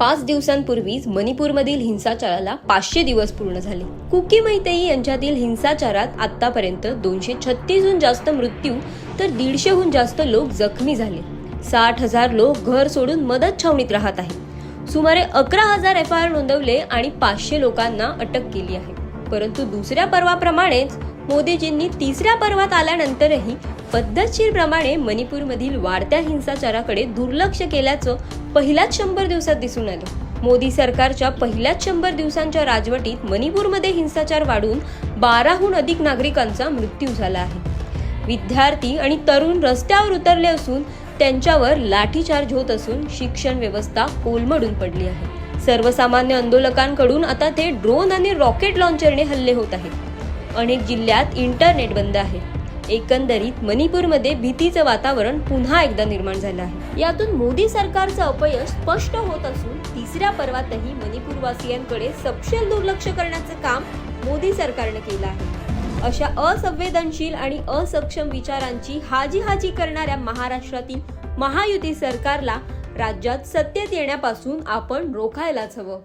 पाच दिवसांपूर्वीच मणिपूरमधील हिंसाचाराला पाचशे दिवस पूर्ण झाले. कुकी मैतेई यांच्यातील हिंसाचारात आतापर्यंत दोनशे छत्तीसहून जास्त मृत्यू तर दीडशेहून जास्त लोक जखमी झाले. साठ हजार लोक घर सोडून मदत छावणीत राहत आहेत. सुमारे अकरा हजार एफ आय आर नोंदवले आणि पाचशे लोकांना अटक केली आहे. परंतु दुसऱ्या पर्वाप्रमाणेच मोदीजींनी तिसऱ्या पर्वात आल्यानंतरही पद्धतशीरप्रमाणे मणिपूरमधील वाढत्या हिंसाचाराकडे दुर्लक्ष केल्याचं पहिल्याच शंभर दिवसात दिसून आलं. मोदी सरकारच्या पहिल्याच शंभर दिवसांच्या राजवटीत मणिपूरमध्ये हिंसाचार वाढून बाराहून अधिक नागरिकांचा मृत्यू झाला आहे. विद्यार्थी आणि तरुण रस्त्यावर उतरले असून त्यांच्यावर लाठीचार्ज होत असून शिक्षण व्यवस्था कोलमडून पडली आहे. सर्वसामान्य आंदोलकांकडून आता ते ड्रोन आणि रॉकेट लॉन्चरने हल्ले होत आहेत. अनेक जिल्ह्यात इंटरनेट बंद आहे. एकंदरीत मणिपूरमध्ये भीतीचं वातावरण पुन्हा एकदा निर्माण झालं आहे. यातून मोदी सरकारचं अपयश स्पष्ट होत असून तिसऱ्या पर्वातही मणिपूरवासियांकडे सपशेल दुर्लक्ष करण्याचं काम मोदी सरकारने केलं आहे. अशा असंवेदनशील आणि असक्षम विचारांची हाजी हाजी करणाऱ्या महाराष्ट्रातील महायुती सरकारला राज्यात सत्तेत येण्यापासून आपण रोखायलाच हवं.